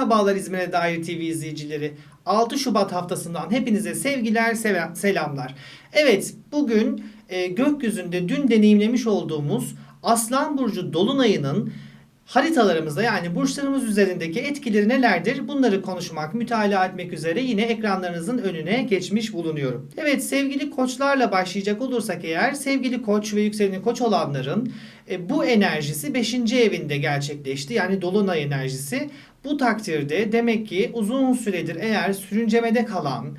Merhabalar İzmir'e dair TV izleyicileri. 6 Şubat haftasından hepinize sevgiler, selamlar. Evet, bugün e, gökyüzünde dün deneyimlemiş olduğumuz Aslan Burcu Dolunay'ının haritalarımızda yani burçlarımız üzerindeki etkileri nelerdir? Bunları konuşmak, mütalaa etmek üzere yine ekranlarınızın önüne geçmiş bulunuyorum. Evet sevgili koçlarla başlayacak olursak eğer sevgili koç ve yükseleni koç olanların e, bu enerjisi 5. evinde gerçekleşti. Yani dolunay enerjisi. Bu takdirde demek ki uzun süredir eğer sürüncemede kalan,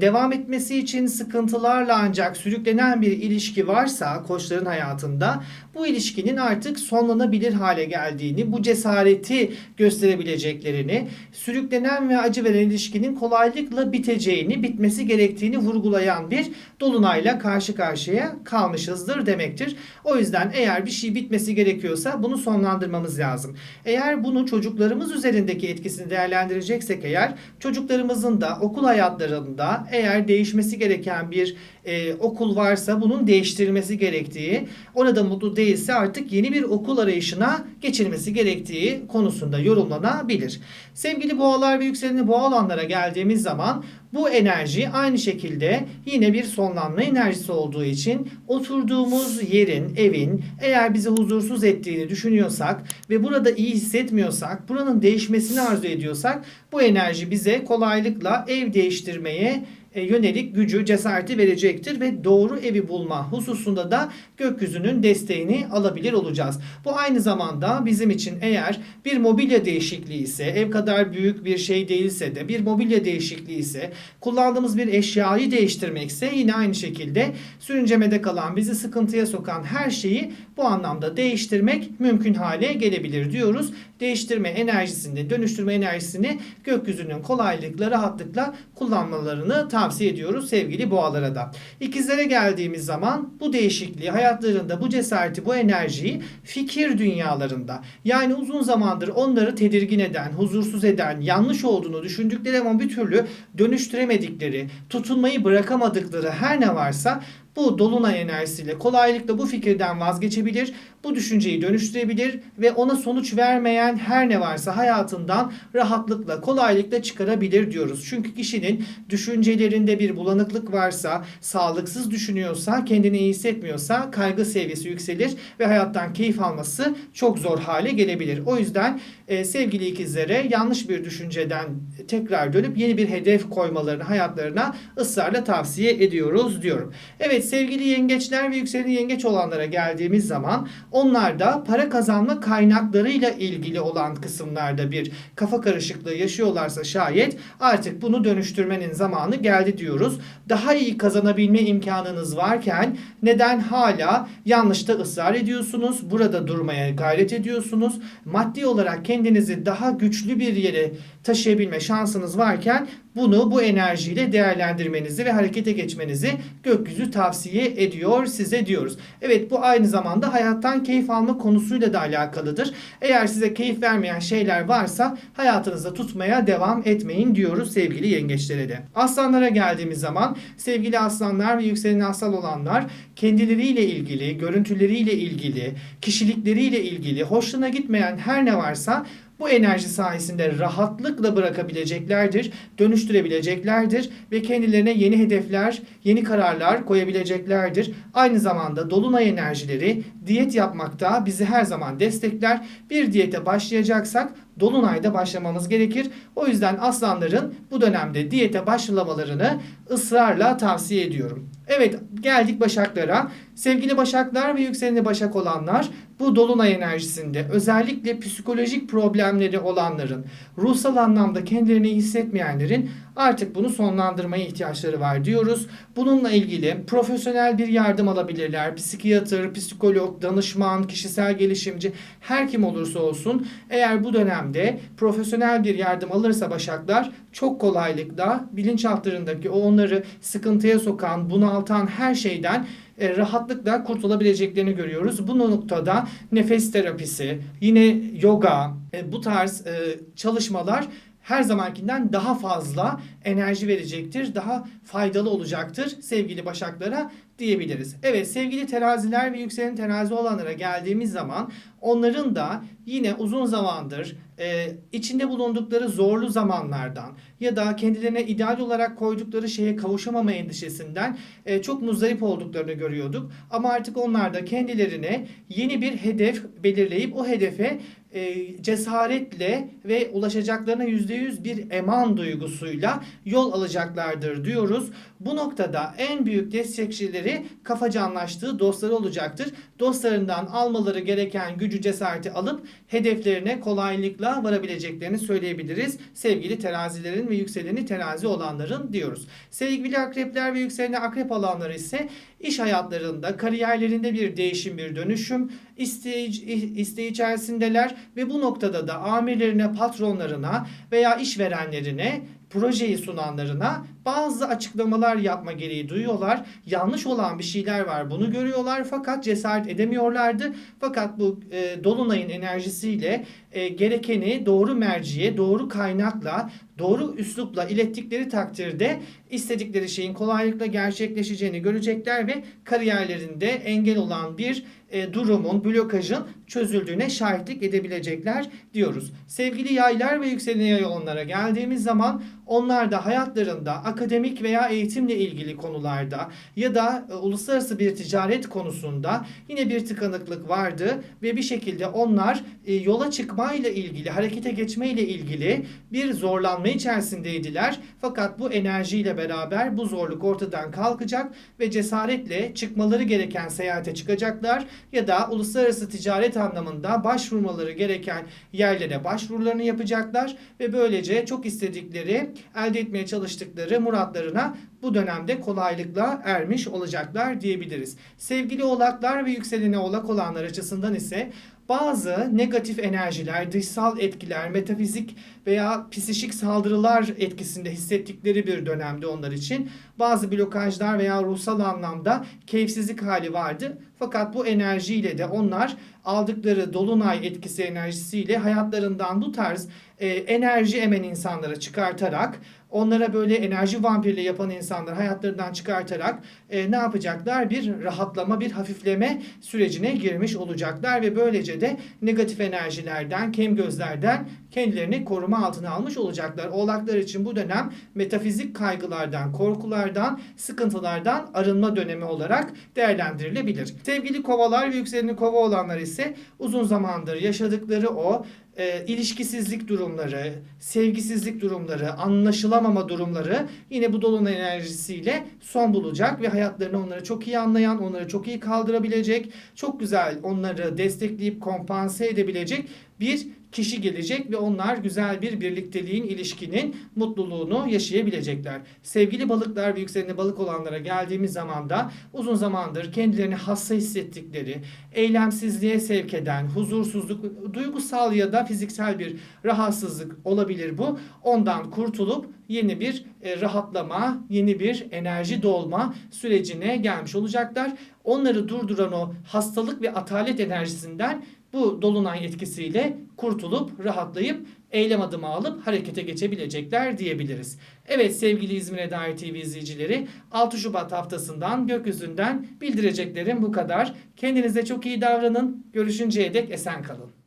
devam etmesi için sıkıntılarla ancak sürüklenen bir ilişki varsa koçların hayatında bu ilişkinin artık sonlanabilir hale geldiğini, bu cesareti gösterebileceklerini, sürüklenen ve acı veren ilişkinin kolaylıkla biteceğini, bitmesi gerektiğini vurgulayan bir dolunayla karşı karşıya kalmışızdır demektir. O yüzden eğer bir şey bitmesi gerekiyorsa bunu sonlandırmamız lazım. Eğer bunu çocuklarımız üzerindeki etkisini değerlendireceksek eğer çocuklarımızın da okul hayatlarında eğer değişmesi gereken bir e, okul varsa bunun değiştirilmesi gerektiği, orada mutlu değilse artık yeni bir okul arayışına geçilmesi gerektiği konusunda yorumlanabilir. Sevgili boğalar ve yükseleni boğa olanlara geldiğimiz zaman bu enerji aynı şekilde yine bir sonlanma enerjisi olduğu için oturduğumuz yerin, evin eğer bizi huzursuz ettiğini düşünüyorsak ve burada iyi hissetmiyorsak, buranın değişmesini arzu ediyorsak bu enerji bize kolaylıkla ev değiştirmeye yönelik gücü, cesareti verecektir ve doğru evi bulma hususunda da gökyüzünün desteğini alabilir olacağız. Bu aynı zamanda bizim için eğer bir mobilya değişikliği ise, ev kadar büyük bir şey değilse de bir mobilya değişikliği ise, kullandığımız bir eşyayı değiştirmekse yine aynı şekilde sürüncemede kalan, bizi sıkıntıya sokan her şeyi bu anlamda değiştirmek mümkün hale gelebilir diyoruz. Değiştirme enerjisini, dönüştürme enerjisini gökyüzünün kolaylıkla, rahatlıkla kullanmalarını tavsiye ediyoruz sevgili boğalara da. İkizlere geldiğimiz zaman bu değişikliği, hayatlarında bu cesareti, bu enerjiyi fikir dünyalarında yani uzun zamandır onları tedirgin eden, huzursuz eden, yanlış olduğunu düşündükleri ama bir türlü dönüştüremedikleri, tutunmayı bırakamadıkları her ne varsa bu dolunay enerjisiyle kolaylıkla bu fikirden vazgeçebilir, bu düşünceyi dönüştürebilir ve ona sonuç vermeyen her ne varsa hayatından rahatlıkla, kolaylıkla çıkarabilir diyoruz. Çünkü kişinin düşüncelerinde bir bulanıklık varsa, sağlıksız düşünüyorsa, kendini iyi hissetmiyorsa kaygı seviyesi yükselir ve hayattan keyif alması çok zor hale gelebilir. O yüzden e, sevgili ikizlere yanlış bir düşünceden tekrar dönüp yeni bir hedef koymalarını hayatlarına ısrarla tavsiye ediyoruz diyorum. Evet sevgili yengeçler ve yükselen yengeç olanlara geldiğimiz zaman onlar da para kazanma kaynaklarıyla ilgili olan kısımlarda bir kafa karışıklığı yaşıyorlarsa şayet artık bunu dönüştürmenin zamanı geldi diyoruz. Daha iyi kazanabilme imkanınız varken neden hala yanlışta ısrar ediyorsunuz? Burada durmaya gayret ediyorsunuz. Maddi olarak kendinizi daha güçlü bir yere taşıyabilme şansınız varken bunu bu enerjiyle değerlendirmenizi ve harekete geçmenizi gökyüzü tavsiye ediyor size diyoruz. Evet bu aynı zamanda hayattan keyif alma konusuyla da alakalıdır. Eğer size keyif vermeyen şeyler varsa hayatınızda tutmaya devam etmeyin diyoruz sevgili yengeçlere de. Aslanlara geldiğimiz zaman sevgili aslanlar ve yükselen aslan olanlar kendileriyle ilgili, görüntüleriyle ilgili, kişilikleriyle ilgili hoşuna gitmeyen her ne varsa bu enerji sayesinde rahatlıkla bırakabileceklerdir, dönüştürebileceklerdir ve kendilerine yeni hedefler, yeni kararlar koyabileceklerdir. Aynı zamanda dolunay enerjileri diyet yapmakta bizi her zaman destekler. Bir diyete başlayacaksak dolunayda başlamamız gerekir. O yüzden aslanların bu dönemde diyete başlamalarını ısrarla tavsiye ediyorum. Evet geldik Başaklara. Sevgili Başaklar ve yükseleni Başak olanlar bu dolunay enerjisinde özellikle psikolojik problemleri olanların, ruhsal anlamda kendilerini hissetmeyenlerin artık bunu sonlandırmaya ihtiyaçları var diyoruz. Bununla ilgili profesyonel bir yardım alabilirler. Psikiyatr, psikolog, danışman, kişisel gelişimci her kim olursa olsun eğer bu dönemde profesyonel bir yardım alırsa Başaklar çok kolaylıkla bilinçaltlarındaki o onları sıkıntıya sokan, bunaltan her şeyden e, rahatlıkla kurtulabileceklerini görüyoruz. Bu noktada nefes terapisi, yine yoga, e, bu tarz e, çalışmalar her zamankinden daha fazla enerji verecektir. Daha faydalı olacaktır sevgili Başaklara diyebiliriz. Evet sevgili teraziler ve yükselen terazi olanlara geldiğimiz zaman onların da yine uzun zamandır e, içinde bulundukları zorlu zamanlardan ya da kendilerine ideal olarak koydukları şeye kavuşamama endişesinden e, çok muzdarip olduklarını görüyorduk. Ama artık onlar da kendilerine yeni bir hedef belirleyip o hedefe e, cesaretle ve ulaşacaklarına %100 bir eman duygusuyla yol alacaklardır diyoruz. Bu noktada en büyük destekçileri kafaca anlaştığı dostları olacaktır. Dostlarından almaları gereken gücü cesareti alıp hedeflerine kolaylıkla varabileceklerini söyleyebiliriz. Sevgili terazilerin ve yükseleni terazi olanların diyoruz. Sevgili akrepler ve yükseleni akrep olanlar ise iş hayatlarında, kariyerlerinde bir değişim, bir dönüşüm isteği, isteği içerisindeler ve bu noktada da amirlerine, patronlarına veya işverenlerine projeyi sunanlarına bazı açıklamalar yapma gereği duyuyorlar. Yanlış olan bir şeyler var bunu görüyorlar fakat cesaret edemiyorlardı. Fakat bu e, dolunayın enerjisiyle e, gerekeni doğru merciye, doğru kaynakla, doğru üslupla ilettikleri takdirde istedikleri şeyin kolaylıkla gerçekleşeceğini görecekler ve kariyerlerinde engel olan bir e, durumun, blokajın çözüldüğüne şahitlik edebilecekler diyoruz. Sevgili yaylar ve yükselen yay olanlara geldiğimiz zaman onlar da hayatlarında akademik veya eğitimle ilgili konularda ya da e, uluslararası bir ticaret konusunda yine bir tıkanıklık vardı ve bir şekilde onlar e, yola çıkmayla ilgili, harekete geçmeyle ilgili bir zorlanma içerisindeydiler. Fakat bu enerjiyle beraber bu zorluk ortadan kalkacak ve cesaretle çıkmaları gereken seyahate çıkacaklar ya da uluslararası ticaret anlamında başvurmaları gereken yerlere başvurularını yapacaklar ve böylece çok istedikleri, elde etmeye çalıştıkları muratlarına bu dönemde kolaylıkla ermiş olacaklar diyebiliriz. Sevgili oğlaklar ve yükseleni oğlak olanlar açısından ise bazı negatif enerjiler, dışsal etkiler, metafizik veya psişik saldırılar etkisinde hissettikleri bir dönemde onlar için bazı blokajlar veya ruhsal anlamda keyifsizlik hali vardı. Fakat bu enerjiyle de onlar aldıkları dolunay etkisi enerjisiyle hayatlarından bu tarz e, enerji emen insanlara çıkartarak onlara böyle enerji vampirliği yapan insanlar hayatlarından çıkartarak e, ne yapacaklar? Bir rahatlama, bir hafifleme sürecine girmiş olacaklar ve böylece de negatif enerjilerden, kem gözlerden kendilerini koruma altına almış olacaklar. Oğlaklar için bu dönem metafizik kaygılardan, korkulardan, sıkıntılardan arınma dönemi olarak değerlendirilebilir. Sevgili kovalar ve yükseleni kova olanlar ise uzun zamandır yaşadıkları o e, ilişkisizlik durumları, sevgisizlik durumları, anlaşılamama durumları yine bu dolunay enerjisiyle son bulacak ve hayatlarını onları çok iyi anlayan, onları çok iyi kaldırabilecek, çok güzel onları destekleyip kompanse edebilecek bir kişi gelecek ve onlar güzel bir birlikteliğin, ilişkinin mutluluğunu yaşayabilecekler. Sevgili balıklar ve yükseleni balık olanlara geldiğimiz zaman da uzun zamandır kendilerini hassa hissettikleri, eylemsizliğe sevk eden, huzursuzluk, duygusal ya da fiziksel bir rahatsızlık olabilir bu. Ondan kurtulup yeni bir e, rahatlama, yeni bir enerji dolma sürecine gelmiş olacaklar. Onları durduran o hastalık ve atalet enerjisinden bu dolunay etkisiyle kurtulup rahatlayıp eylem adımı alıp harekete geçebilecekler diyebiliriz. Evet sevgili İzmir'e dair TV izleyicileri 6 Şubat haftasından gökyüzünden bildireceklerim bu kadar. Kendinize çok iyi davranın. Görüşünceye dek esen kalın.